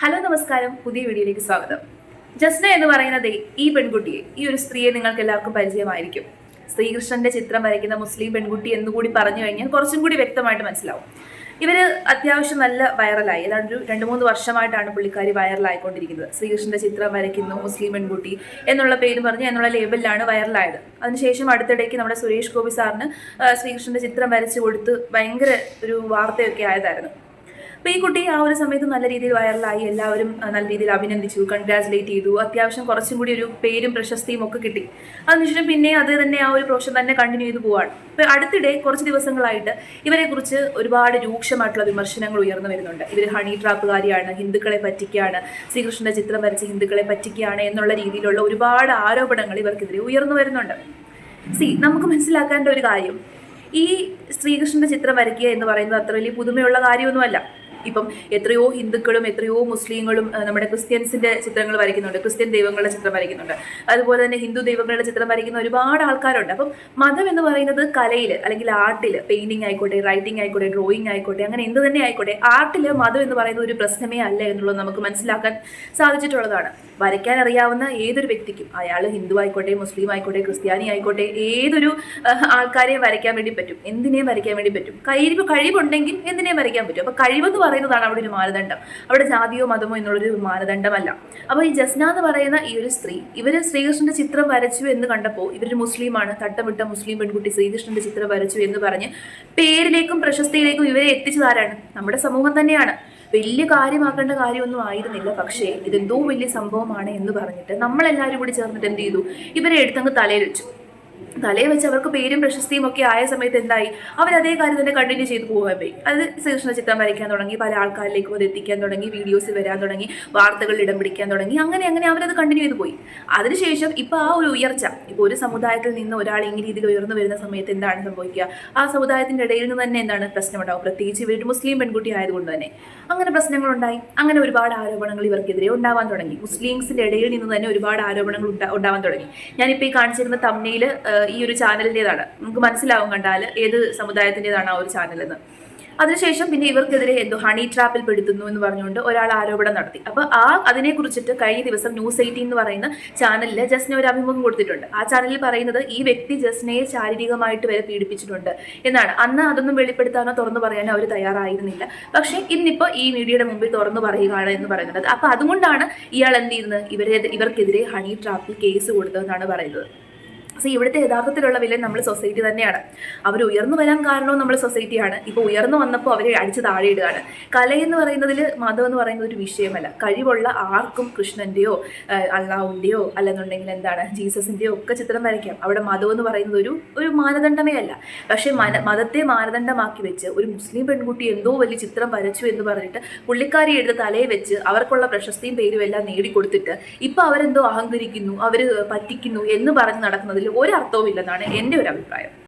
Hello നമസ്കാരം. പുതിയ വീഡിയോയിലേക്ക് സ്വാഗതം. ജസ്ന എന്ന് പറയുന്നത് ഈ പെൺകുട്ടിയെ ഈ ഒരു സ്ത്രീയെ നിങ്ങൾക്ക് എല്ലാവർക്കും പരിചയമായിരിക്കും. ശ്രീകൃഷ്ണന്റെ ചിത്രം വരയ്ക്കുന്ന മുസ്ലിം പെൺകുട്ടി എന്നുകൂടി പറഞ്ഞു കഴിഞ്ഞാൽ കുറച്ചും കൂടി വ്യക്തമായിട്ട് മനസ്സിലാവും. ഇവർ അത്യാവശ്യം നല്ല വൈറലായി. ഏതാണ്ട് ഒരു രണ്ട് മൂന്ന് വർഷമായിട്ടാണ് പുള്ളിക്കാരി വൈറലായിക്കൊണ്ടിരിക്കുന്നത്. ശ്രീകൃഷ്ണന്റെ ചിത്രം വരയ്ക്കുന്നു മുസ്ലിം പെൺകുട്ടി എന്നുള്ള പേര് പറഞ്ഞ് എന്നുള്ള ലേബലിലാണ് വൈറലായത്. അതിനുശേഷം അടുത്തിടയ്ക്ക് നമ്മുടെ സുരേഷ് ഗോപി സാറിന് ശ്രീകൃഷ്ണന്റെ ചിത്രം വരച്ചു കൊടുത്ത് ഭയങ്കര ഒരു വാർത്തയൊക്കെ ആയതായിരുന്നു. അപ്പോൾ ഈ കുട്ടി ആ ഒരു സമയത്ത് നല്ല രീതിയിൽ വൈറലായി എല്ലാവരും നല്ല രീതിയിൽ അഭിനന്ദിച്ചു കൺഗ്രാചുലേറ്റ് ചെയ്തു. അത്യാവശ്യം കുറച്ചും കൂടി ഒരു പേരും പ്രശസ്തിയും ഒക്കെ കിട്ടി. അതിനുശേഷം പിന്നെ അത് തന്നെ ആ ഒരു പ്രൊഫഷൻ തന്നെ കണ്ടിന്യൂ ചെയ്തു പോവാണ്. അപ്പോൾ അടുത്തിടെ കുറച്ച് ദിവസങ്ങളായിട്ട് ഇവരെക്കുറിച്ച് ഒരുപാട് രൂക്ഷമായിട്ടുള്ള വിമർശനങ്ങൾ ഉയർന്നു വരുന്നുണ്ട്. ഇവർ ഹണി ട്രാപ്പുകാരിയാണ് ഹിന്ദുക്കളെ പറ്റിക്കുകയാണ് ശ്രീകൃഷ്ണന്റെ ചിത്രം വരച്ച് ഹിന്ദുക്കളെ പറ്റിക്കുകയാണ് എന്നുള്ള രീതിയിലുള്ള ഒരുപാട് ആരോപണങ്ങൾ ഇവർക്കെതിരെ ഉയർന്നു വരുന്നുണ്ട്. സി നമുക്ക് മനസ്സിലാക്കേണ്ട ഒരു കാര്യം ഈ ശ്രീകൃഷ്ണന്റെ ചിത്രം വരയ്ക്കുക എന്ന് പറയുന്നത് അത്ര വലിയ പുതുമയുള്ള കാര്യമൊന്നുമല്ല. ഇപ്പം എത്രയോ ഹിന്ദുക്കളും എത്രയോ മുസ്ലിങ്ങളും നമ്മുടെ ക്രിസ്ത്യൻസിന്റെ ചിത്രങ്ങൾ വരയ്ക്കുന്നുണ്ട് ക്രിസ്ത്യൻ ദൈവങ്ങളുടെ ചിത്രം വരയ്ക്കുന്നുണ്ട്. അതുപോലെ തന്നെ ഹിന്ദു ദൈവങ്ങളുടെ ചിത്രം വരയ്ക്കുന്ന ഒരുപാട് ആൾക്കാരുണ്ട്. അപ്പം മതം എന്ന് പറയുന്നത് കലയിൽ അല്ലെങ്കിൽ ആർട്ടിൽ പെയിന്റിംഗ് ആയിക്കോട്ടെ റൈറ്റിംഗ് ആയിക്കോട്ടെ ഡ്രോയിങ് ആയിക്കോട്ടെ അങ്ങനെ എന്ത് തന്നെ ആയിക്കോട്ടെ ആർട്ടിൽ മതം എന്ന് പറയുന്നത് ഒരു പ്രശ്നമേ അല്ല എന്നുള്ളത് നമുക്ക് മനസ്സിലാക്കാൻ സാധിച്ചിട്ടുള്ളതാണ്. വരയ്ക്കാൻ അറിയാവുന്ന ഏതൊരു വ്യക്തിക്കും അയാൾ ഹിന്ദു ആയിക്കോട്ടെ മുസ്ലിം ആയിക്കോട്ടെ ക്രിസ്ത്യാനി ആയിക്കോട്ടെ ഏതൊരു ആൾക്കാരെയും വരയ്ക്കാൻ വേണ്ടി പറ്റും. എന്തിനേയും വരയ്ക്കാൻ വേണ്ടി പറ്റും. കഴിവ് കഴിവുണ്ടെങ്കിൽ എന്തിനേയും വരയ്ക്കാൻ പറ്റും. അപ്പോൾ കഴിവെന്ന് പറയുന്നതാണ് അവിടെ ഒരു മാനദണ്ഡം. അവിടെ ജാതിയോ മതമോ എന്നുള്ളൊരു മാനദണ്ഡമല്ല. അപ്പോൾ ഈ ജസ്ന എന്ന് പറയുന്ന ഈ ഒരു സ്ത്രീ ഇവർ ശ്രീകൃഷ്ണന്റെ ചിത്രം വരച്ചു എന്ന് കണ്ടപ്പോൾ ഇവരൊരു മുസ്ലിമാണ് തട്ടമിട്ട മുസ്ലിം പെൺകുട്ടി ശ്രീകൃഷ്ണന്റെ ചിത്രം വരച്ചു എന്ന് പറഞ്ഞ് പേരിലേക്കും പ്രശസ്തിയിലേക്കും ഇവരെ എത്തിച്ചതാരാണ്? നമ്മുടെ സമൂഹം തന്നെയാണ്. വലിയ കാര്യമാക്കേണ്ട കാര്യമൊന്നും ആയിരുന്നില്ല. പക്ഷേ ഇതെന്തോ വലിയ സംഭവമാണ് എന്ന് പറഞ്ഞിട്ട് നമ്മളെല്ലാവരും കൂടി ചേർന്നിട്ട് എന്ത് ചെയ്തു? ഇവരെ എടുത്തങ്ങ് തലയിൽ വെച്ചു. തലയിൽ വെച്ച് അവർക്ക് പേരും പ്രശസ്തിയും ഒക്കെ ആയ സമയത്ത് എന്തായി? അവർ അതേ കാര്യം തന്നെ കണ്ടിന്യൂ ചെയ്തു പോകാൻ പോയി. അത് ശ്രീകൃഷ്ണ ചിത്രം വരയ്ക്കാൻ തുടങ്ങി പല ആൾക്കാരിലേക്കും അത് എത്തിക്കാൻ തുടങ്ങി വീഡിയോസ് വരാൻ തുടങ്ങി വാർത്തകളിൽ ഇടം പിടിക്കാൻ തുടങ്ങി അങ്ങനെ അങ്ങനെ അവരത് കണ്ടിന്യൂ ചെയ്തു പോയി. അതിനുശേഷം ഇപ്പോൾ ആ ഒരു ഉയർച്ച ഇപ്പോൾ ഒരു സമുദായത്തിൽ നിന്ന് ഒരാൾ ഈ രീതിയിൽ ഉയർന്നു വരുന്ന സമയത്ത് എന്താണ് സംഭവിക്കുക? ആ സമുദായത്തിന്റെ ഇടയിൽ നിന്ന് തന്നെ എന്താണ് പ്രശ്നമുണ്ടാവും പ്രത്യേകിച്ച് ഇവർ മുസ്ലിം പെൺകുട്ടി ആയതുകൊണ്ട് തന്നെ. അങ്ങനെ പ്രശ്നങ്ങളുണ്ടായി. അങ്ങനെ ഒരുപാട് ആരോപണങ്ങൾ ഇവർക്കെതിരെ ഉണ്ടാവാൻ തുടങ്ങി. മുസ്ലിംസിന്റെ ഇടയിൽ നിന്ന് തന്നെ ഒരുപാട് ആരോപണങ്ങൾ ഉണ്ടാ- ഉണ്ടാവാൻ തുടങ്ങി. ഞാനിപ്പോൾ ഈ കാണിച്ചിരുന്ന തമ്മിയിൽ ഈ ഒരു ചാനലിന്റെതാണ് നമുക്ക് മനസ്സിലാവും കണ്ടാൽ ഏത് സമുദായത്തിന്റെതാണ് ആ ഒരു ചാനൽ എന്ന് അതിനുശേഷം പിന്നെ ഇവർക്കെതിരെ എന്തോ ഹണി ട്രാപ്പിൽ പെടുത്തുന്നു എന്ന് പറഞ്ഞുകൊണ്ട് ഒരാൾ ആരോപണം നടത്തി. അപ്പോൾ ആ അതിനെക്കുറിച്ചിട്ട് കഴിഞ്ഞ ദിവസം ന്യൂസ് എയ്റ്റീൻ എന്ന് പറയുന്ന ചാനലിൽ ജസ്ന ഒരു അഭിമുഖം കൊടുത്തിട്ടുണ്ട്. ആ ചാനലിൽ പറയുന്നത് ഈ വ്യക്തി ജസ്നയെ ശാരീരികമായിട്ട് വരെ പീഡിപ്പിച്ചിട്ടുണ്ട് എന്നാണ്. അന്ന് അതൊന്നും വെളിപ്പെടുത്താനോ തുറന്നു പറയാനോ അവർ തയ്യാറായിരുന്നില്ല. പക്ഷേ ഇന്നിപ്പോ ഈ മീഡിയയുടെ മുമ്പിൽ തുറന്നു പറയുകയാണ് എന്ന് പറയുന്നത്. അപ്പോൾ അതുകൊണ്ടാണ് ഇയാൾ എന്ത് ചെയ്യുന്നത്? ഇവരെ ഇവർക്കെതിരെ ഹണി ട്രാപ്പിൽ കേസ് കൊടുത്തതെന്നാണ് പറയുന്നത്. സോ ഇവിടുത്തെ യഥാർത്ഥത്തിലുള്ള വില നമ്മൾ സൊസൈറ്റി തന്നെയാണ്. അവർ ഉയർന്നു വരാൻ കാരണവും നമ്മൾ സൊസൈറ്റിയാണ്. ഇപ്പോൾ ഉയർന്നു വന്നപ്പോൾ അവരെ അടിച്ച് താഴെ ഇടുകയാണ്. കല എന്ന് പറയുന്നതിൽ മതം എന്ന് പറയുന്ന ഒരു വിഷയമല്ല. കഴിവുള്ള ആർക്കും കൃഷ്ണന്റെയോ അള്ളാഹുവിന്റെയോ അല്ലെന്നുണ്ടെങ്കിൽ എന്താണ് ജീസസിന്റെയോ ഒക്കെ ചിത്രം വരയ്ക്കാം. അവിടെ മതം എന്ന് പറയുന്നത് ഒരു ഒരു മാനദണ്ഡമേ അല്ല. പക്ഷേ മന മതത്തെ മാനദണ്ഡമാക്കി വെച്ച് ഒരു മുസ്ലിം പെൺകുട്ടി എന്തോ വലിയ ചിത്രം വരച്ചു എന്ന് പറഞ്ഞിട്ട് പുള്ളിക്കാരി എടുത്ത് തലയെ വെച്ച് അവർക്കുള്ള പ്രശസ്തിയും പേരും എല്ലാം നേടിക്കൊടുത്തിട്ട് ഇപ്പോൾ അവരെന്തോ അഹങ്കരിക്കുന്നു അവർ പറ്റിക്കുന്നു എന്ന് പറഞ്ഞ് നടക്കുന്നതിൽ ഒരർത്ഥവും ഇല്ലെന്നാണ് എന്റെ ഒരു അഭിപ്രായം.